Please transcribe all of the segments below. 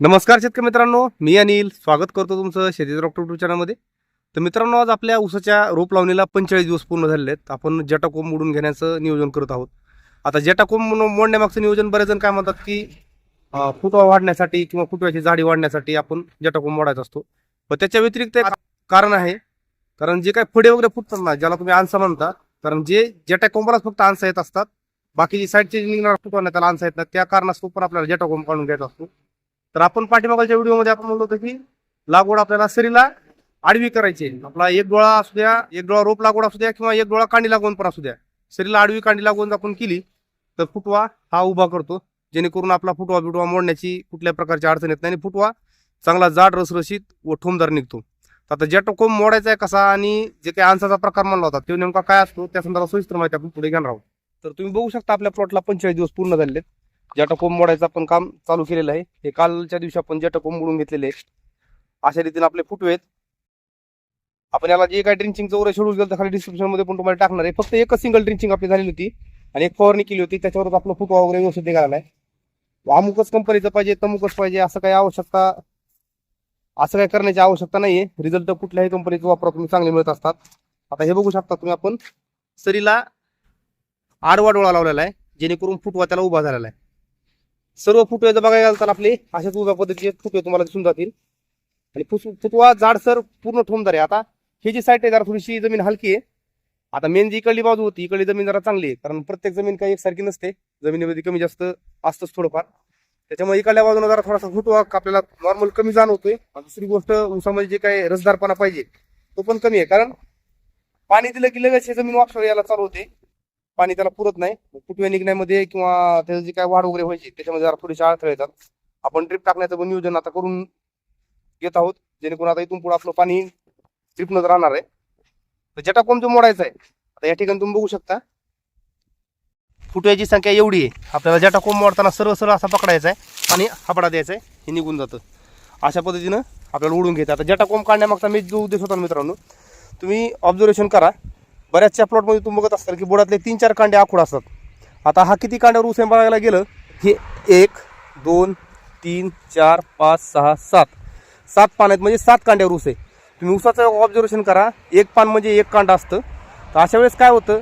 नमस्कार शेतकरी मित्रांनो मी अनिल. स्वागत करतो तुमचं शेतीचं डॉक्टर टू चॅनलमध्ये तर मित्रांनो आज आपल्या ऊसाच्या रोप लावणीला पंचेचाळीस दिवस पूर्ण झालेले आहेत. आपण जटाकोंब मोडून घेण्याचं नियोजन करत आहोत. आता जटाकोंब मोडण्यामागचं नियोजन बरेच जण काय म्हणतात की फुटवा वाढण्यासाठी किंवा फुटव्याची जाडी वाढण्यासाठी आपण जटाकोंब मोडायचा असतो. पण त्याच्या व्यतिरिक्त कारण आहे. कारण जे काय फडे वगैरे फुटतात ना ज्याला तुम्ही आन्सा म्हणता कारण जे जटाकोंबालाच फक्त आन्सा येत असतात बाकीची साईडचे निघणारा फुटवा त्याला आन्सा येत नाही. त्या कारणास्तव पण आपल्याला जटाकोंब काढून घ्यायचा असतो. तर आपण पाठीमागालच्या व्हिडिओमध्ये आपण म्हणलो होतो की लागवड आपल्याला सरीला आडवी करायची आहे. आपला एक डोळा असू द्या एक डोळा रोप लागवड असू द्या किंवा एक डोळा कांडी लागवण पण असू द्या. सरीला आडवी कांडी लागवण आपण केली तर फुटवा हा उभा करतो. जेणेकरून आपला फुटवा बिटवा मोडण्याची कुठल्या प्रकारची अडचण येत नाही आणि फुटवा चांगला जाड रसरशीत व ठोमदार निघतो. तर आता जेट कोंब मोडायचा आहे कसा आणि जे काही आंसाचा प्रकार म्हणला होता तो नेमका काय असतो? त्या संदर्भात सविस्तर माहिती आपण पुढे घेणार आहोत. तर तुम्ही बघू शकता आपल्या प्लॉटला पंचेचाळीस दिवस पूर्ण झालेत आहेत कोंब मोडायचं आपण काम चालू केलेलं आहे. हे कालच्या दिवशी आपण जटाकोंब मोडून घेतलेले आहे अशा रीतीने आपले फुटवेत आहेत. आपण याला जे काय ड्रिंचिंगचं वगैरे शेड्यूल केलं खाली डिस्क्रिप्शनमध्ये पण तुम्हाला टाकणार आहे. फक्त एकच सिंगल ड्रिंचिंग आपली झालेली होती आणि एक फवारणी केली होती. त्याच्यावरच आपलं फुटवा वगैरे व्यवस्थित निघाला आहे. अमुकच कंपनीचं पाहिजे तमुकच पाहिजे असं काही आवश्यकता असं काही करण्याची आवश्यकता नाहीये. रिझल्ट कुठल्याही कंपनीचा वापरा तुम्ही चांगले मिळत असतात. आता हे बघू शकता तुम्ही आपण. सरीला आडवा डोळा लावलेला आहे जेणेकरून फुटवा त्याला उभा झालेला आहे. सर्व फुटवे जर बघायला गेलं तर आपले अशाच उभ्या पद्धतीचे फुटवे तुम्हाला दिसून जातील. आणि फुस- फुटवा जाडसर पूर्ण ठोमदार आहे आता हे जी साईट आहे जरा थोडीशी जमीन हलकी आहे. आता मेन जी इकडली बाजू होती इकडली जमीन जरा चांगली आहे. कारण प्रत्येक जमीन काही एकसारखी नसते. जमिनीमध्ये कमी जास्त असतंच थोडंफार. त्याच्यामुळे इकडल्या बाजूला जरा थोडासा फुटवा आपल्याला नॉर्मल कमी जाणवतोय. दुसरी गोष्ट ऊसामध्ये जे काही रसदारपणा पाहिजे तो पण कमी आहे. कारण पाणी दिलं की लगेच हे जमीन वापसा यायला चालू होते. पाणी त्याला पुरत नाही. फुटवे निघण्यामध्ये किंवा त्याचं जे काय वाढ वगैरे व्हायची त्याच्यामध्ये जरा थोडीशी अडथळे येतात. आपण ड्रिप टाकण्याचं पण नियोजन आता करून घेत आहोत. जेणेकरून आता इथून पुढे आपलं पाणी ड्रिपनच राहणार आहे. तर जटाकोम जो मोडायचा आहे आता या ठिकाणी तुम्ही बघू शकता. फुटव्याची संख्या एवढी आहे. आपल्याला जटा मोडताना सरळ सरळ असा पकडायचा आहे. आणि हापडा द्यायचा आहे. हे निघून जातं. अशा पद्धतीनं आपल्याला उडून घ्यायचं आता जटाकोम कोंब काढण्यामागचा मी जो उद्देश होता मित्रांनो तुम्ही ऑब्झर्वेशन करा. बऱ्याचशा प्लॉटमध्ये तुम्ही बघत असाल की बुडातले तीन चार कांडे आखूड असतात. आता हा किती कांड्यावर ऊस आहे बघायला गेलं? हे एक दोन तीन चार पाच सहा सात. सात पान आहेत म्हणजे सात कांड्यावर ऊस आहे. तुम्ही ऊसाचं ऑब्झर्वेशन करा. एक पान म्हणजे एक कांडा असतं. तर अशा वेळेस काय होतं?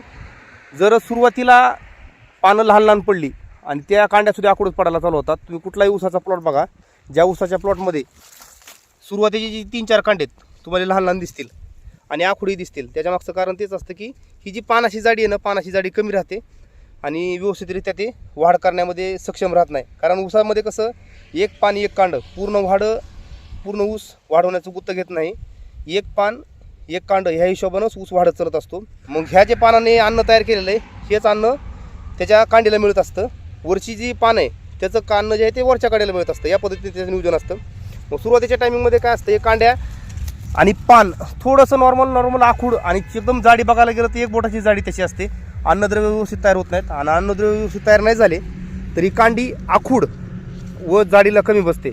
जर सुरुवातीला पानं लहान लहान पडली आणि त्या कांड्यासुद्धा आखूडच पडायला चालू होतात तुम्ही कुठलाही ऊसाचा प्लॉट बघा. ज्या ऊसाच्या प्लॉटमध्ये सुरुवातीची जी तीन चार कांडे आहेत तुम्हाला लहान लहान दिसतील. आणि आखुडी दिसतील. त्याच्यामागचं कारण तेच असतं की ही जी पानाची जाडी आहे ना पानाची जाडी कमी राहते आणि व्यवस्थितरित्या ते वाढ करण्यामध्ये सक्षम राहत नाही. कारण ऊसामध्ये कसं एक पान एक कांड पूर्ण वाढ पूर्ण ऊस वाढवण्याचं गुत्त घेत नाही. एक पान एक कांड ह्या हिशोबानंच ऊस वाढत चालत असतो. मग ह्या जे पानाने अन्न तयार केलेलं आहे हेच अन्न त्याच्या कांडीला मिळत असतं. वरची जी पानं आहे त्याचं कांड जे आहे ते वरच्या कांड्याला मिळत असतं. या पद्धतीने त्याचं नियोजन असतं. मग सुरुवातीच्या टायमिंगमध्ये काय असतं हे कांड्या आणि पान थोडंसं नॉर्मल नॉर्मल आखूड आणि एकदम जाडी बघायला गेलं तर एक बोटाची जाडी त्याची असते. अन्नद्रव्य व्यवस्थित तयार होत नाहीत आणि अन्नद्रव्य व्यवस्थित तयार नाही झाले तरी कांडी आखूड व जाडीला कमी बसते.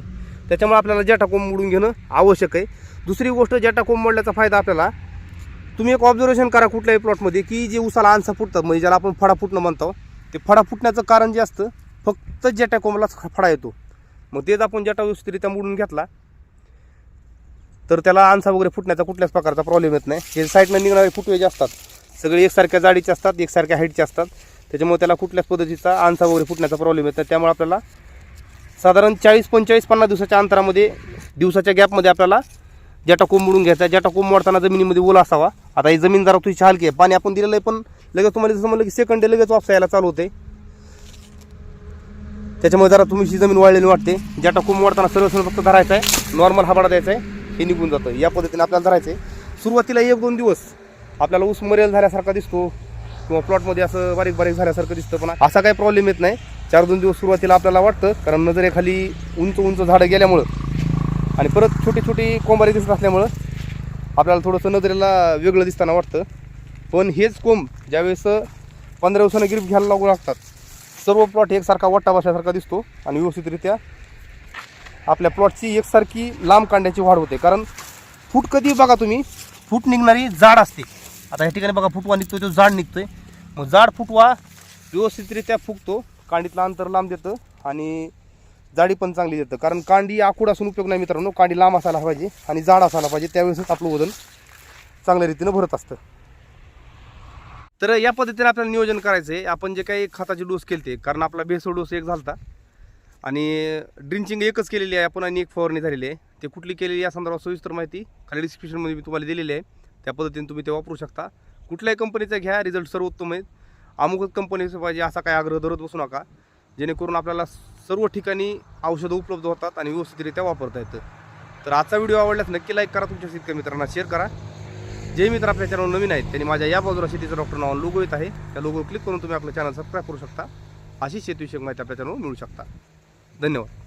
त्याच्यामुळे आपल्याला जटा कोंब मोडून घेणं आवश्यक आहे. दुसरी गोष्ट जटा कोंब मोडल्याचा फायदा आपल्याला तुम्ही एक ऑब्झर्वेशन करा कुठल्याही प्लॉटमध्ये की जे उसाला आन्सा फुटतात म्हणजे ज्याला आपण फडा फुटणं म्हणतो ते फडा फुटण्याचं कारण जे असतं फक्त जटा कोंबलाच फडा येतो. मग तेच आपण जटा व्यवस्थितरित्या मोडून घेतला तर त्याला आन्सा वगैरे फुटण्याचा कुठल्याच प्रकारचा प्रॉब्लेम येत नाही. हे साईडनं निघणारे फुटवे जे असतात सगळे एकसारख्या जाडीचे असतात एकसारख्या हाईटचे असतात. त्याच्यामुळे त्याला कुठल्याच पद्धतीचा आणसा वगैरे फुटण्याचा प्रॉब्लेम येत नाही. त्यामुळे आपल्याला साधारण चाळीस पंचेचाळीस पन्नास दिवसाच्या अंतरामध्ये दिवसाच्या गॅपमध्ये आपल्याला जटा कोंब मोडून घ्यायचा जटा कोंब मोडताना जमिनीमध्ये ओला असावा. आता ही जमीन जरा तुझी हलकी आहे. पाणी आपण दिलेलं आहे पण लगेच तुम्हाला जसं म्हणलं की सेकंड डे लगेच वापस यायला चालू होते. त्याच्यामुळे जरा तुमची जमीन वाळलेली वाटते जटा कोंब मोडताना सरळ सरळ फक्त धरायचा आहे नॉर्मल हाबाडा द्यायचा आहे. हे निघून जातं. या पद्धतीने आपल्याला धरायचं आहे सुरुवातीला एक दोन दिवस आपल्याला ऊस मरेल झाल्यासारखा दिसतो किंवा प्लॉटमध्ये असं बारीक बारीक झाल्यासारखं दिसतं पण असा काही प्रॉब्लेम येत नाही. चार दोन दिवस सुरुवातीला आपल्याला वाटतं कारण नजरेखाली उंच उंच झाडं गेल्यामुळं आणि परत छोटी छोटी कोंबारी दिसत असल्यामुळं आपल्याला थोडंसं नजरेला वेगळं दिसताना वाटतं. पण हेच कोंब ज्यावेळेस पंधरा दिवसानं ग्रीप घ्यायला लागू लागतात सर्व प्लॉट एकसारखा वट्टा बसल्यासारखा दिसतो आणि व्यवस्थितरित्या आपल्या प्लॉटची एकसारखी लांब कांड्याची वाढ होते. कारण फूट कधी बघा तुम्ही फूट निघणारी जाड असते. आता या ठिकाणी बघा फुटवा निघतोय तो जाड निघतोय. मग जाड फुटवा व्यवस्थितरित्या फुगतो कांडीतलं अंतर लांब देतं आणि जाडी पण चांगली देतं. कारण कांडी आखूड असून उपयोग नाही मित्रांनो कांडी लांब असायला पाहिजे आणि जाड असायला पाहिजे. त्यावेळेसच आपलं वजन चांगल्या रीतीनं भरत असतं. तर या पद्धतीने आपल्याला नियोजन करायचं आहे आपण जे काही खताचे डोस केले कारण आपला बेसळ डोस एक झालता. आणि ड्रिंचिंग एकच केलेली आहे. आपण आणि एक फवारणी झालेली आहे. ते कुठली केलेली या संदर्भात सविस्तर माहिती खाली डिस्क्रिप्शनमध्ये मी तुम्हाला दिलेली आहे. त्या पद्धतीने तुम्ही ते वापरू शकता. कुठल्याही कंपनीचा घ्या. रिझल्ट सर्वोत्तम आहेत. अमुकच कंपनीचं पाहिजे असा काय आग्रह धरत बसू नका. जेणेकरून आपल्याला सर्व ठिकाणी औषधं उपलब्ध होतात आणि व्यवस्थितरित्या वापरता येतं. तर आजचा व्हिडिओ आवडल्यास नक्की लाईक करा. तुमच्या शेतकरी मित्रांना शेअर करा. जे मित्र आपल्या चॅनल नवीन आहेत त्यांनी माझ्या या बाजूला शेतीचं डॉक्टर नाव लोगो येत आहे. त्या लोगो क्लिक करून तुम्ही आपलं चॅनल सबस्क्राईब करू शकता. अशी शेतीविषयक माहिती आपल्या चॅनलवर मिळू शकता. धन्यवाद.